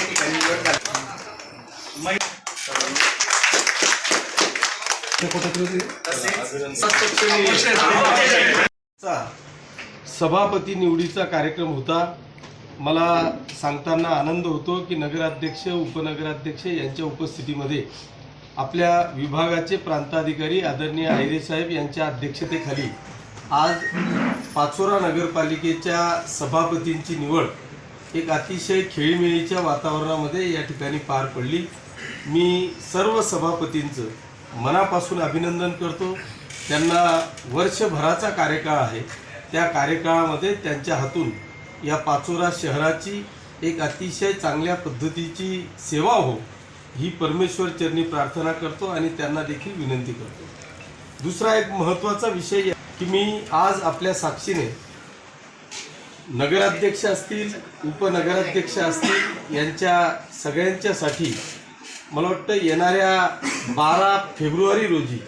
ठिकाणी निवड झाली सभापती निवडीचा कार्यक्रम होता. मला सांगताना आनंद होतो की नगराध्यक्ष उपनगराध्यक्ष यांच्या उपस्थितीमध्ये आपल्या विभागाचे प्रांताधिकारी आदरणीय आयरे साहेब यांच्या अध्यक्षतेखाली आज पाचोरा नगरपालिकेच्या सभापतींची निवड एक अतिशय खेळीमेळीच्या वातावरणामध्ये या ठिकाणी पार पडली. मी सर्व सभापतींचं मनापासून अभिनंदन करतो. त्यांना वर्षभराचा कार्यकाळ आहे. त्या कार्यकाळामध्ये त्यांच्या हातून या पाचोरा शहराची एक अतिशय चांगल्या पद्धतीची सेवा हो ही परमेश्वर चरणी प्रार्थना करतो आणि त्यांना देखील विनंती करतो. दुसरा एक महत्त्वाचा विषय की मी आज आपल्या साक्षीने नगराध्यक्ष असतील उपनगराध्यक्ष असतील यांच्या सगळ्यांच्यासाठी मला वाटतं येणाऱ्या बारा फेब्रुवारी रोजी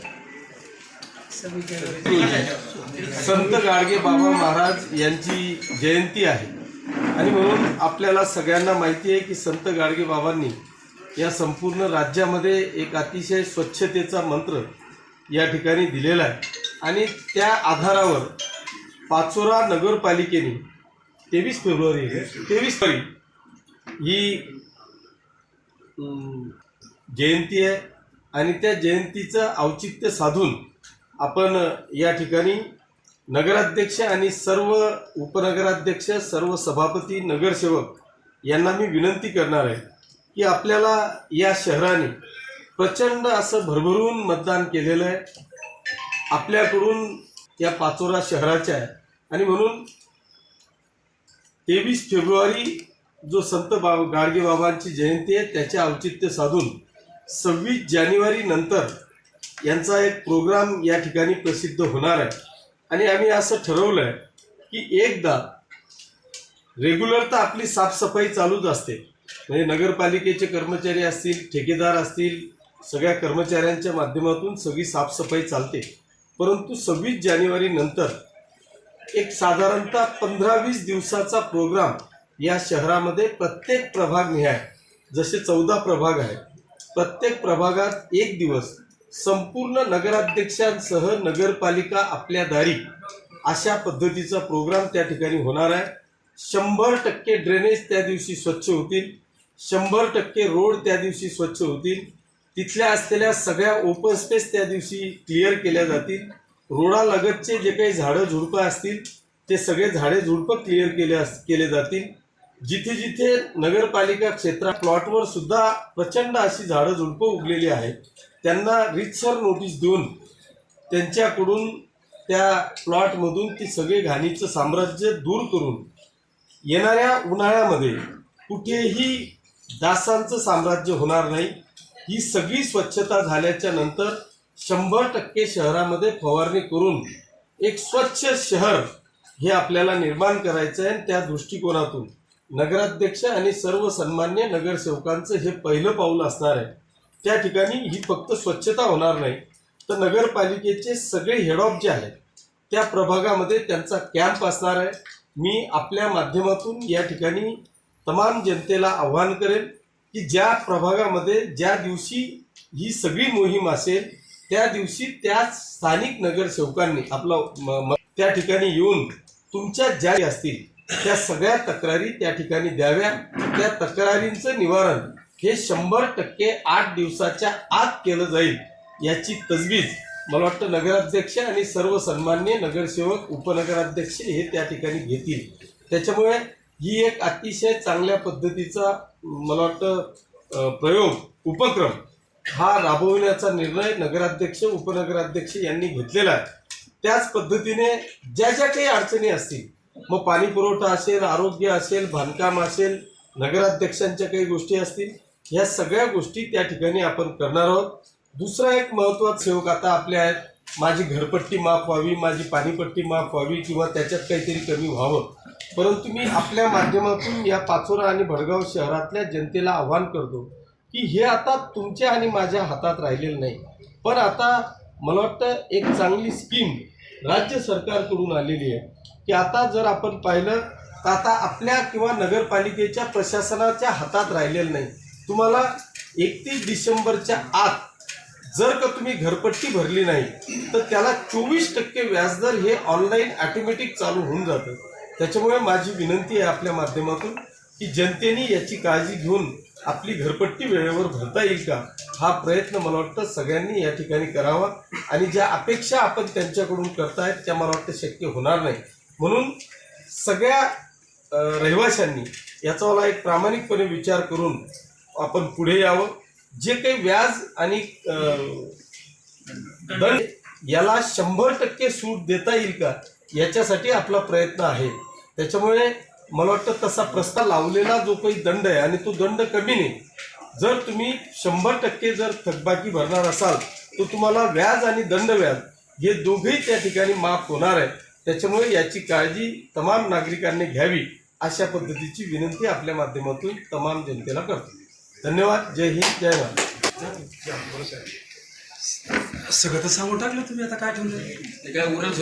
संत गाडगे बाबा महाराज यांची जयंती आहे. आणि म्हणून आपल्याला सगळ्यांना माहिती आहे की संत गाडगे बाबांनी या संपूर्ण राज्यामध्ये एक अतिशय स्वच्छतेचा मंत्र या ठिकाणी दिलेला आहे. आणि त्या आधारावर पाचोरा नगरपालिकेने तेवीस फेब्रुवारी तेवीस तारीख ही जयंती आहे. आणि त्या जयंतीचं औचित्य साधून आपण या ठिकाणी नगराध्यक्ष आणि सर्व उपनगराध्यक्ष सर्व सभापती नगरसेवक यांना मी विनंती करणार आहे की आपल्याला या शहराने प्रचंड असं भरभरून मतदान केलेलं आहे. आपल्याकडून या पाचोरा शहराच्या आहे. आणि म्हणून तेवीस फेब्रुवारी जो संत बा गाडगे बाबांची जयंती आहे त्याचे औचित्य साधून सव्वीस जानेवारी नंतर यांचा एक प्रोग्राम या ठिकाणी प्रसिद्ध होणार आहे. आणि आम्ही असं ठरवलं आहे की एकदा रेग्युलर तर आपली साफसफाई चालूच असते. म्हणजे नगरपालिकेचे कर्मचारी असतील ठेकेदार असतील सगळ्या कर्मचाऱ्यांच्या माध्यमातून सगळी साफसफाई चालते. परंतु सव्वीस जानेवारी नंतर एक साधारणतः पंधरा वीस दिवसाचा प्रोग्राम या शहरामध्ये प्रत्येक प्रभाग निहाय जसे चौदा प्रभाग आहेत. प्रत्येक प्रभागात एक दिवस संपूर्ण नगराध्यक्षांसह नगरपालिका आपल्या दारी अशा पद्धतीचा प्रोग्राम त्या ठिकाणी होणार आहे. शंभर टक्के ड्रेनेज त्या दिवशी स्वच्छ होतील. शंभर टक्के रोड त्या दिवशी स्वच्छ होतील. तिथल्या असलेल्या सगळ्या ओपन स्पेस त्या दिवशी क्लिअर केल्या जातील. रोडालगतचे जे काही झाडं झुडपं असतील ते सगळे झाडे झुडपं क्लिअर केले अस केले जातील. जिथे जिथे नगरपालिका क्षेत्रात प्लॉटवर सुद्धा प्रचंड अशी झाडं झुडपं उगलेली आहेत. त्यांना रितसर नोटीस देऊन त्यांच्याकडून त्या प्लॉटमधून ती सगळे घाणीचं साम्राज्य दूर करून येणाऱ्या उन्हाळ्यामध्ये कुठेही डासांचं साम्राज्य होणार नाही. ही सगळी स्वच्छता झाल्याच्यानंतर शंभर टक्के शहरामध्ये फवारणी करून एक स्वच्छ शहर हे आपल्याला निर्माण करायचं आहे आणि त्या दृष्टिकोनातून नगराध्यक्ष आणि सर्व सन्मान्य नगरसेवकांचं हे पहिलं पाऊल असणार आहे. त्या ठिकाणी ही फक्त स्वच्छता होणार नाही तर नगरपालिकेचे सगळे हेड ऑफ जे आहेत त्या प्रभागामध्ये त्यांचा कॅम्प असणार आहे. मी आपल्या माध्यमातून या ठिकाणी तमाम जनतेला आव्हान करेन. की ज्या प्रभागामध्ये ज्या दिवशी ही सगळी मोहीम असेल त्या दिवशी त्या स्थानिक नगरसेवकांनी आपला त्या ठिकाणी येऊन तुमच्या ज्या असतील त्या सगळ्या तक्रारी त्या ठिकाणी द्याव्या. त्या तक्रारींचं निवारण हे शंभर टक्के आठ दिवसाच्या आत केलं जाईल याची तजवीज मला वाटतं नगराध्यक्ष आणि सर्व सन्मान्य नगरसेवक उपनगराध्यक्ष हे त्या ठिकाणी घेतील. त्याच्यामुळे ही एक अतिशय चांगल्या पद्धतीचा मला वाटतं प्रयोग उपक्रम हा राबविण्याचा निर्णय नगराध्यक्ष उपनगराध्यक्ष यांनी घेतलेला आहे. त्याच पद्धतीने ज्या ज्या काही अडचणी असतील मग पाणी पुरवठा असेल आरोग्य असेल बांधकाम असेल नगराध्यक्षांच्या काही गोष्टी असतील ह्या सगळ्या गोष्टी त्या ठिकाणी आपण करणार आहोत. दुसरा एक महत्त्वाचा सेवक आता आपले आहेत. माझी घरपट्टी माफ व्हावी माझी पाणीपट्टी माफ व्हावी किंवा त्याच्यात काहीतरी कमी व्हावं. परंतु मी आपल्या माध्यमातून या पाचोरा आणि भडगाव शहरातल्या जनतेला आव्हान करतो की हे आता तुमच्या आणि माझ्या हातात राहिलेलं नाही. पण आता मला वाटतं एक चांगली स्कीम राज्य सरकारकडून आलेली आहे की आता जर आपण पाहिलं तर आता आपल्या किंवा नगरपालिकेच्या प्रशासनाच्या हातात राहिलेलं नाही. तुम्हाला एकतीस डिसेंबरच्या आत जर का तुम्ही घरपट्टी भरली नाही तर त्याला चोवीस टक्के व्याजदर हे ऑनलाईन ऑटोमॅटिक चालू होऊन जातं. त्याच्यामुळे माझी विनंती आहे आपल्या माध्यमातून की जनतेने याची काळजी घेऊन आपली घरपट्टी वेळेवर भरता येईल का? हा प्रयत्न मला वाटतं सगळ्यांनी या ठिकाणी करावा. आणि ज्या अपेक्षा आपण त्यांच्याकडून करतायत त्या मला वाटतं शक्य होणार नाही. म्हणून सगळ्या रहिवाशांनी याचा मला एक प्रामाणिकपणे विचार करून आपण पुढे यावं. जे काही व्याज आणि दंड याला शंभर टक्के सूट देता येईल का? याच्यासाठी आपला प्रयत्न आहे. त्याच्यामुळे मला वाटतं तसा प्रस्ताव लावलेला जो काही दंड आहे आणि तो दंड कमी नाही. जर तुम्ही शंभर टक्के जर थकबाकी भरणार असाल तर तुम्हाला व्याज आणि दंड व्याज हे दोघेही त्या ठिकाणी माफ होणार आहे. त्याच्यामुळे याची काळजी तमाम नागरिकांनी घ्यावी अशा पद्धतीची विनंती आपल्या माध्यमातून तमाम जनतेला करतो. धन्यवाद. जय हिंद. जय महाराष्ट्र. सगळं तर सांगून टाकलं तुम्ही आता काय ठेवलं काय उरल